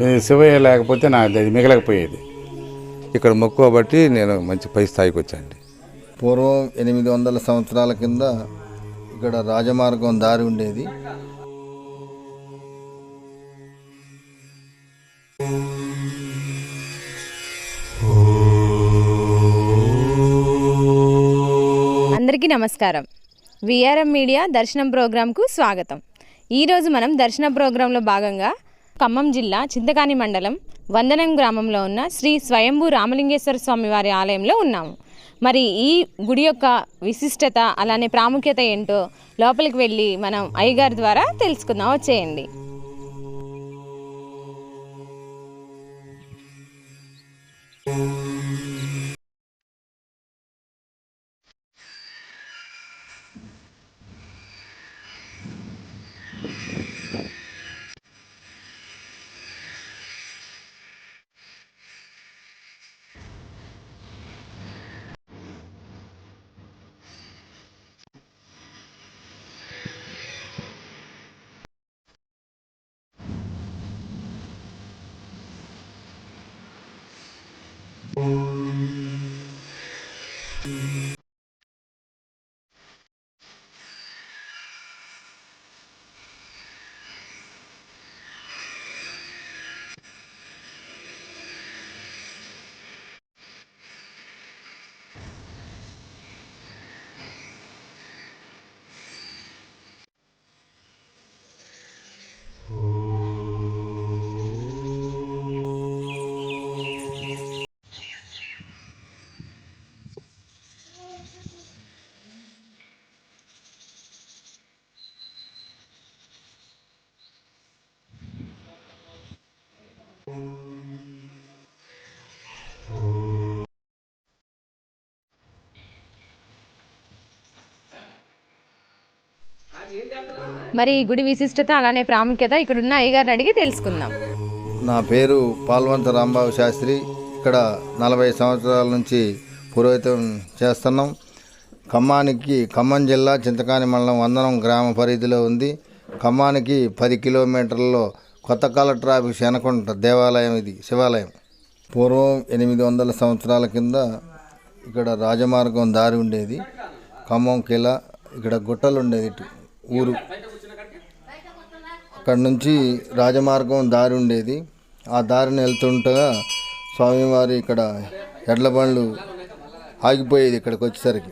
శివయ్య లేకపోతే నా అది మిగలకపోయేది. ఇక్కడ మొక్కువబట్టి నేను మంచి పై స్థాయికి వచ్చానండి. పూర్వం ఎనిమిది వందల సంవత్సరాల కింద ఇక్కడ రాజమార్గం దారి ఉండేది. అందరికీ నమస్కారం. విఆర్ఎం మీడియా దర్శనం ప్రోగ్రాంకు స్వాగతం. ఈరోజు మనం దర్శన ప్రోగ్రాంలో భాగంగా ఖమ్మం జిల్లా చింతకాని మండలం వందనం గ్రామంలో ఉన్న శ్రీ స్వయంభూ రామలింగేశ్వర స్వామి వారి ఆలయంలో ఉన్నాము. మరి ఈ గుడి యొక్క విశిష్టత అలానే ప్రాముఖ్యత ఏంటో లోపలికి వెళ్ళి మనం అయ్యగారి ద్వారా తెలుసుకుందాం. వచ్చేయండి. మరి ఈ గుడి విశిష్టత అలానే ప్రాముఖ్యత ఇక్కడ ఉన్న అయ్యగారిని అడిగి తెలుసుకుందాం. నా పేరు పాల్వంత రాంబాబు శాస్త్రి. ఇక్కడ నలభై సంవత్సరాల నుంచి పురోహితం చేస్తున్నాం. ఖమ్మానికి ఖమ్మం జిల్లా చింతకాని మండలం వందనం గ్రామ పరిధిలో ఉంది. ఖమ్మానికి పది కిలోమీటర్లలో కొత్తకాల ట్రాఫిక్ శనకుంట దేవాలయం ఇది శివాలయం. పూర్వం ఎనిమిది వందల సంవత్సరాల కింద ఇక్కడ రాజమార్గం దారి ఉండేది. ఖమ్మం కిలా ఇక్కడ గుట్టలు ఉండేది ఇటు ఊరు. అక్కడి నుంచి రాజమార్గం దారి ఉండేది. ఆ దారిని వెళ్తుంటగా స్వామివారి ఇక్కడ ఎడ్ల బండ్లు ఆగిపోయేది ఇక్కడికి వచ్చేసరికి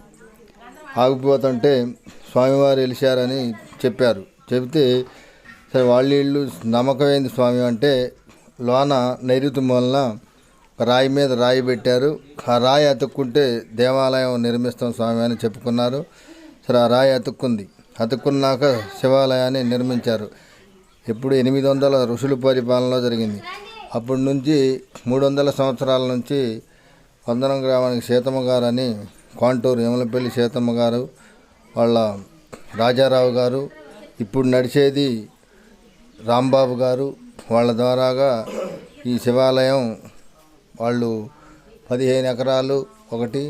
ఆగిపోతుంటే స్వామివారు వెలిశారని చెప్పారు. చెబితే సరే వాళ్ళ ఇళ్ళు నమ్మకమైంది స్వామి అంటే లోన నైరుతి వలన ఒక రాయి మీద రాయి పెట్టారు. ఆ రాయి అతుక్కుంటే దేవాలయం నిర్మిస్తాం స్వామి అని చెప్పుకున్నారు. సరే ఆ రాయి అతుక్కుంది. అతుక్కున్నాక శివాలయాన్ని నిర్మించారు. ఇప్పుడు ఎనిమిది వందల ఋషుల పరిపాలనలో జరిగింది. అప్పటి నుంచి మూడు వందల సంవత్సరాల నుంచి వందనం గ్రామానికి సీతమ్మ గారు అని కాంటూరు యమలపల్లి సీతమ్మ గారు వాళ్ళ రాజారావు గారు ఇప్పుడు నడిచేది రాంబాబు గారు వాళ్ళ ద్వారాగా ఈ శివాలయం వాళ్ళు పదిహేను ఎకరాలు ఒకటి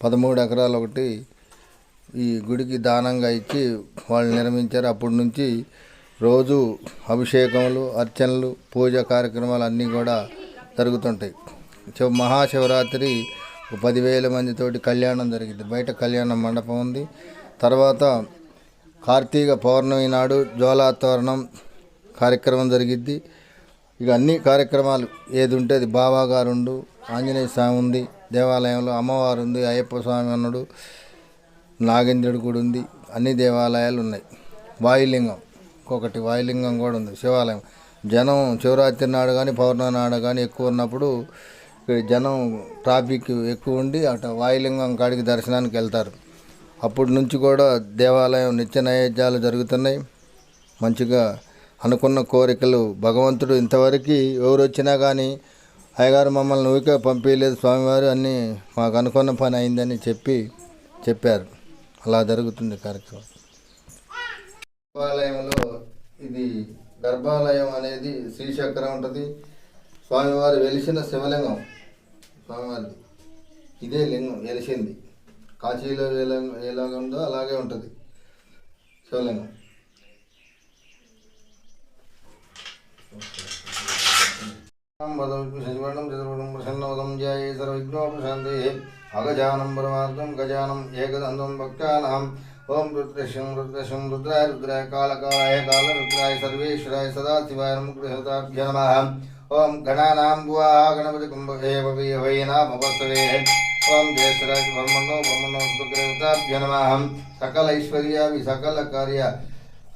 పదమూడు ఎకరాలు ఒకటి ఈ గుడికి దానంగా ఇచ్చి వాళ్ళు నిర్మించారు. అప్పటి నుంచి రోజు అభిషేకములు అర్చనలు పూజ కార్యక్రమాలు అన్నీ కూడా జరుగుతుంటాయి. మహాశివరాత్రి పదివేల మందితోటి కళ్యాణం జరిగింది. బయట కళ్యాణ మండపం ఉంది. తర్వాత కార్తీక పౌర్ణమి నాడు జ్వాలాతోరణం కార్యక్రమం జరిగిద్ది. ఇక అన్ని కార్యక్రమాలు ఏది ఉంటే అది బాబా గారు ఆంజనేయ స్వామి ఉంది దేవాలయంలో అమ్మవారు ఉంది అయ్యప్ప స్వామి అన్నాడు. నాగేంద్రుడి కూడా ఉంది. అన్ని దేవాలయాలు ఉన్నాయి. వాయులింగం. ఇంకొకటి వాయులింగం కూడా ఉంది. శివాలయం. జనం శివరాత్రి నాడు కానీ పౌర్ణమి నాడు కానీ ఎక్కువ ఉన్నప్పుడు జనం ట్రాఫిక్ ఎక్కువ ఉండి అటు వాయులింగం కాడికి దర్శనానికి వెళ్తారు. అప్పటి నుంచి కూడా దేవాలయం నిత్య నైవేద్యాలు జరుగుతున్నాయి. మంచిగా అనుకున్న కోరికలు భగవంతుడు ఇంతవరకు ఎవరు వచ్చినా కానీ అయ్యగారు మమ్మల్ని ఊరికే పంపించలేదు స్వామివారు అన్నీ మాకు అనుకున్న పని అయిందని చెప్పి చెప్పారు. అలా జరుగుతుంది కార్యక్రమం. దేవాలయంలో ఇది గర్భాలయం అనేది శ్రీచక్రం ఉంటుంది. స్వామివారు వెలిసిన శివలింగం స్వామివారిది. ఇదే లింగం వెలిసింది. కాశీలో ఎలా ఎలాగ ఉందో అలాగే ఉంటుంది శివలింగం. వదం చతుర్వదం ప్రసన్నవదం ధ్యాయే సర్వవిఘ్నోపశాంతే అగజానం పరమార్థం గజానం ఏకదంతం భక్తానాం ఓం రుద్రశం రుద్రశం రుద్రాయ రుద్రాయ కాళకాలాయ కాళరుద్రాయ సర్వేశ్వరాయ సదాశివాయ నమృహతాభ్య నమ ఓం గణానాం భువా గణపతి కుంభేవైనామవసవే ఓం జయశ్వరాజ బ్రహ్మణో బ్రహ్మణో సుగ్రహతాభ్య నమ సకలైశ్వర్యాభి సకల కార్య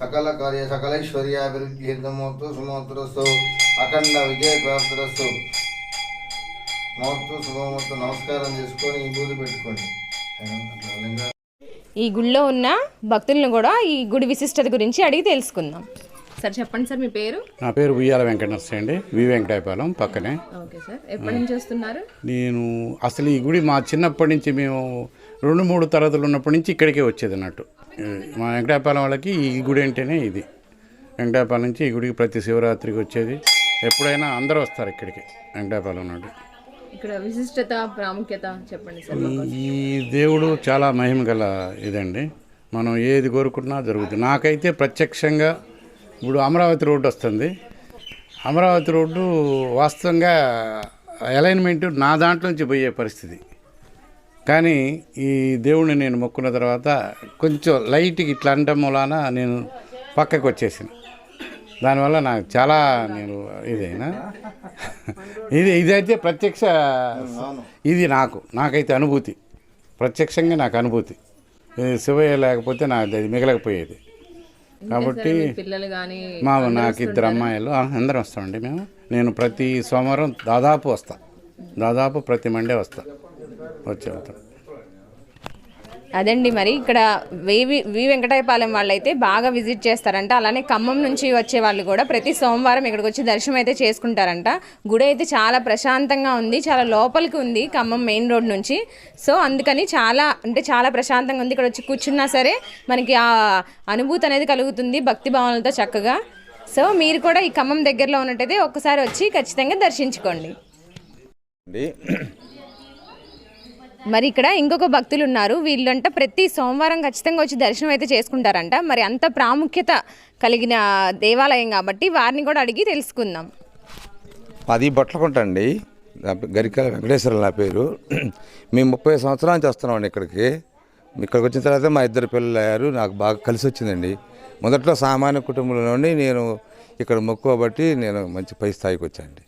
సకల కార్య సకలైశ్వర్యాభివృద్ధిర్దమోత్తు సుమోత్తరస్సు అఖండ నమస్కారం చేసుకొని ఈ పెట్టుకోండి. గుడిలో ఉన్న భక్తులను కూడా ఈ గుడి విశిష్టత గురించి అడిగి తెలుసుకుందాం. సార్ చెప్పండి సార్ మీ పేరు? నా పేరు ఉయ్యాల వెంకట అండి. వి వెంకటాయపాలెం పక్కనే. ఓకే సార్ ఎప్పటి నుంచి వస్తున్నారు? నేను అసలు ఈ గుడి మా చిన్నప్పటి నుంచి మేము రెండు మూడు తరగతులు ఉన్నప్పటి నుంచి ఇక్కడికే వచ్చేది అన్నట్టు. మా వెంకటాయపాలెం వాళ్ళకి ఈ గుడి అంటేనే ఇది. వెంకటాయపాలెం నుంచి ఈ గుడికి ప్రతి శివరాత్రికి వచ్చేది. ఎప్పుడైనా అందరూ వస్తారు ఇక్కడికి వెంకటాయపాలెం నుండి. ఇక్కడ విశిష్టత ప్రాముఖ్యత చెప్పండి సార్ ఈ దేవుడు చాలా మహిమ గల ఇదండి. మనం ఏది కోరుకున్నా జరుగుతుంది. నాకైతే ప్రత్యక్షంగా ఇప్పుడు అమరావతి రోడ్డు వస్తుంది. అమరావతి రోడ్డు వాస్తవంగా అలైన్మెంట్ నా దాంట్లో నుంచి పోయే పరిస్థితి. కానీ ఈ దేవుడిని నేను మొక్కున్న తర్వాత కొంచెం లైట్కి ఇట్లా అనడం మూలాన నేను పక్కకు వచ్చేసాను. దానివల్ల నాకు చాలా నేను ఇదైనా. ఇది ఇదైతే ప్రత్యక్ష ఇది నాకు నాకైతే అనుభూతి. ప్రత్యక్షంగా నాకు అనుభూతి. ఇది శివయ్య లేకపోతే నాకు అది మిగలకపోయేది. కాబట్టి మా నాకు ఇద్దరు అమ్మాయిలు ఆ, అందరం వస్తామండి మేము. నేను ప్రతి సోమవారం దాదాపు వస్తా. దాదాపు ప్రతి మండే వస్తా. వచ్చి వెళ్తాం. అదండి మరి. ఇక్కడ వేవి వి వెంకటాయపాలెం వాళ్ళు అయితే బాగా విజిట్ చేస్తారంట. అలానే ఖమ్మం నుంచి వచ్చే వాళ్ళు కూడా ప్రతి సోమవారం ఇక్కడికి వచ్చి దర్శనం అయితే చేసుకుంటారంట. గుడి అయితే చాలా ప్రశాంతంగా ఉంది చాలా లోపలికి ఉంది ఖమ్మం మెయిన్ రోడ్ నుంచి. సో అందుకని చాలా అంటే చాలా ప్రశాంతంగా ఉంది. ఇక్కడ వచ్చి కూర్చున్నా సరే మనకి ఆ అనుభూతి అనేది కలుగుతుంది భక్తి భావనలతో చక్కగా. సో మీరు కూడా ఈ ఖమ్మం దగ్గరలో ఉన్నట్టయితే ఒక్కసారి వచ్చి ఖచ్చితంగా దర్శించుకోండి. మరి ఇక్కడ ఇంకొక భక్తులు ఉన్నారు. వీళ్ళంట ప్రతి సోమవారం ఖచ్చితంగా వచ్చి దర్శనం అయితే చేసుకుంటారంట. మరి అంత ప్రాముఖ్యత కలిగిన దేవాలయం కాబట్టి వారిని కూడా అడిగి తెలుసుకుందాం. అది బట్టలకుంట అండి గరికాల వెంకటేశ్వర నా పేరు. మేము ముప్పై సంవత్సరాల నుంచి వస్తున్నామండి ఇక్కడికి. ఇక్కడికి వచ్చిన తర్వాత మా ఇద్దరు పిల్లలు అయ్యారు. నాకు బాగా కలిసి వచ్చిందండి. మొదట్లో సామాన్య కుటుంబంలో నుండి నేను ఇక్కడ మొక్కువబట్టి నేను మంచి పై స్థాయికి వచ్చానండి.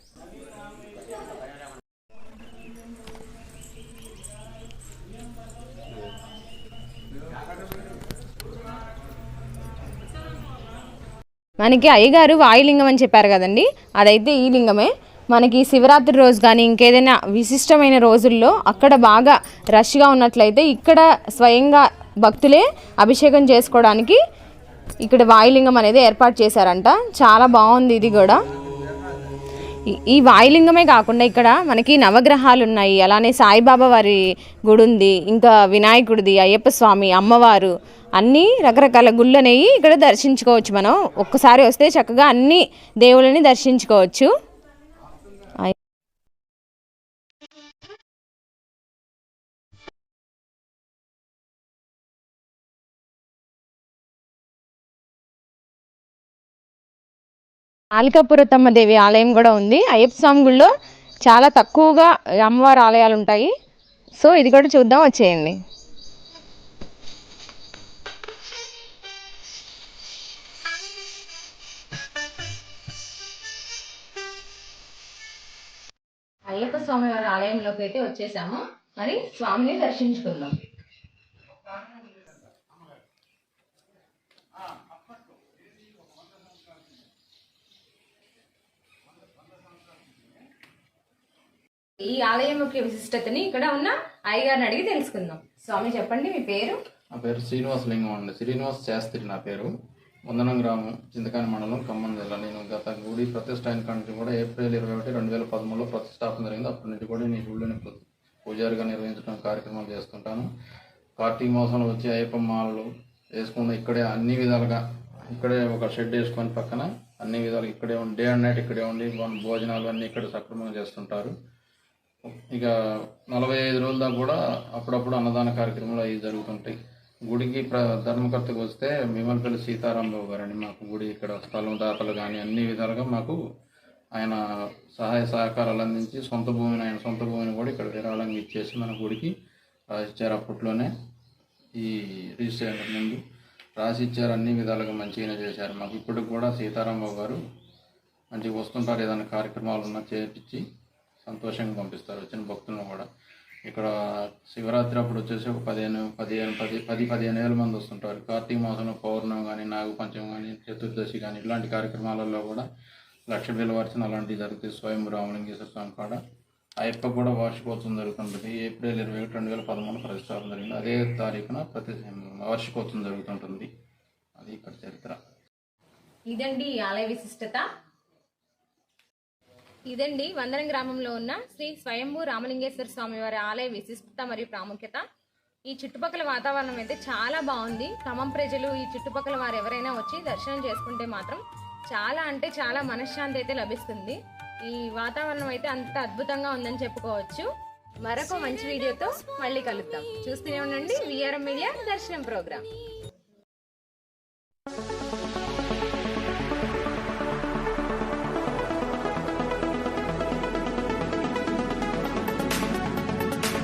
మనకి అయ్యగారు వాయులింగం అని చెప్పారు కదండి. అదైతే ఈ లింగమే. మనకి శివరాత్రి రోజు కానీ ఇంకేదైనా విశిష్టమైన రోజుల్లో అక్కడ బాగా రష్గా ఉన్నట్లయితే ఇక్కడ స్వయంగా భక్తులే అభిషేకం చేసుకోవడానికి ఇక్కడ వాయులింగం అనేది ఏర్పాటు చేశారంట. చాలా బాగుంది ఇది కూడా. ఈ- వాయులింగమే కాకుండా ఇక్కడ మనకి నవగ్రహాలు ఉన్నాయి అలానే సాయిబాబా వారి గుడి ఉంది ఇంకా వినాయకుడిది అయ్యప్ప స్వామి అమ్మవారు అన్నీ రకరకాల గుళ్ళు అనేవి ఇక్కడ దర్శించుకోవచ్చు మనం. ఒక్కసారి వస్తే చక్కగా అన్ని దేవుళ్ళని దర్శించుకోవచ్చు. ఆలికాపురతమ్మ దేవి ఆలయం కూడా ఉంది. అయ్యప్ప స్వామి గుడిలో చాలా తక్కువగా అమ్మవారి ఆలయాలు ఉంటాయి సో ఇది కూడా చూద్దాం వచ్చేయండి. అయ్యప్ప స్వామి వారి ఆలయంలోకి అయితే వచ్చేసాము. మరి స్వామిని దర్శించుకుందాం. ఈ ఆలయం యొక్క విశిష్టతని ఇక్కడ ఉన్న అయ్యగారిని అడిగి తెలుసుకుందాం. స్వామి చెప్పండి మీ పేరు? నా పేరు శ్రీనివాసలింగం అండి. శ్రీనివాస్ శాస్త్రి నా పేరు. వందనం గ్రామం చింతకాని మండలం ఖమ్మం జిల్లా. నేను గత గుడి ప్రతిష్ట అయిన నుంచి కూడా ఏప్రిల్ ఇరవై ఒకటి రెండు వేల పదమూడులో ప్రతిష్టాపన జరిగింది. అప్పటి నుంచి కూడా నేను గుడిని పూజారిగా నిర్వహించడం కార్యక్రమాలు చేస్తుంటాను. కార్తీక మాసంలో వచ్చి అయ్యప్ప మాలలు వేసుకున్న ఇక్కడే అన్ని విధాలుగా ఇక్కడే ఒక షెడ్ వేసుకొని పక్కన అన్ని విధాలుగా ఇక్కడే ఉండి డే అండ్ నైట్ ఇక్కడే ఉండి భోజనాలు అన్నీ ఇక్కడ సక్రమంగా చేస్తుంటారు. ఇక నలభై ఐదు రోజుల దాకా కూడా అప్పుడప్పుడు అన్నదాన కార్యక్రమాలు అవి జరుగుతుంటాయి. గుడికి ప్ర ధర్మకర్తకు వస్తే భీమలపల్లి సీతారామరావు గారండి మాకు గుడి ఇక్కడ స్థలం దాతలు కానీ అన్ని విధాలుగా మాకు ఆయన సహాయ సహకారాలు అందించి సొంత భూమిని ఆయన సొంత భూమిని కూడా ఇక్కడ విరాళంగా ఇచ్చేసి మన గుడికి రాసిచ్చారు. అప్పట్లోనే ఈ రిజిస్ట్రేషన్ ముందు రాసిచ్చారు. అన్ని విధాలుగా మంచిగానే చేశారు. మాకు ఇప్పటికి కూడా సీతారామరావు గారు మంచిగా వస్తుంటారు. ఏదైనా కార్యక్రమాలు ఉన్నా చేపించి సంతోషంగా పంపిస్తారు. వచ్చిన భక్తులను కూడా. ఇక్కడ శివరాత్రి అప్పుడు వచ్చేసి ఒక పదిహేను పదిహేను పది పది పదిహేను వేల మంది వస్తుంటారు. కార్తీక మాసంలో పౌర్ణం కానీ నాగపంచం కానీ చతుర్దశి కానీ ఇలాంటి కార్యక్రమాలలో కూడా లక్ష బిలవర్చన అలాంటివి జరుగుతాయి. స్వయం రామలింగేశ్వర స్వామి కాడ. అయ్యప్ప కూడా వార్షికోత్సవం జరుగుతుంటుంది. ఏప్రిల్ ఇరవై ఒకటి రెండు వేల పదమూడు ప్రతిష్టాపన జరిగింది. అదే తారీఖున ప్రతి వార్షికోత్సవం జరుగుతుంటుంది. అది ఇక్కడ చరిత్ర. ఇదండి ఆలయ విశిష్టత. ఇదండి వందనం గ్రామంలో ఉన్న శ్రీ స్వయంభూ రామలింగేశ్వర స్వామి వారి ఆలయ విశిష్టత మరియు ప్రాముఖ్యత. ఈ చుట్టుపక్కల వాతావరణం అయితే చాలా బాగుంది. ఖమ్మం ప్రజలు ఈ చుట్టుపక్కల వారు ఎవరైనా వచ్చి దర్శనం చేసుకుంటే మాత్రం చాలా అంటే చాలా మనశ్శాంతి అయితే లభిస్తుంది. ఈ వాతావరణం అయితే అంత అద్భుతంగా ఉందని చెప్పుకోవచ్చు. మరొక మంచి వీడియోతో మళ్ళీ కలుద్దాం. చూస్తూనే ఉండండి విఆర్ఎం మీడియా దర్శనం ప్రోగ్రామ్.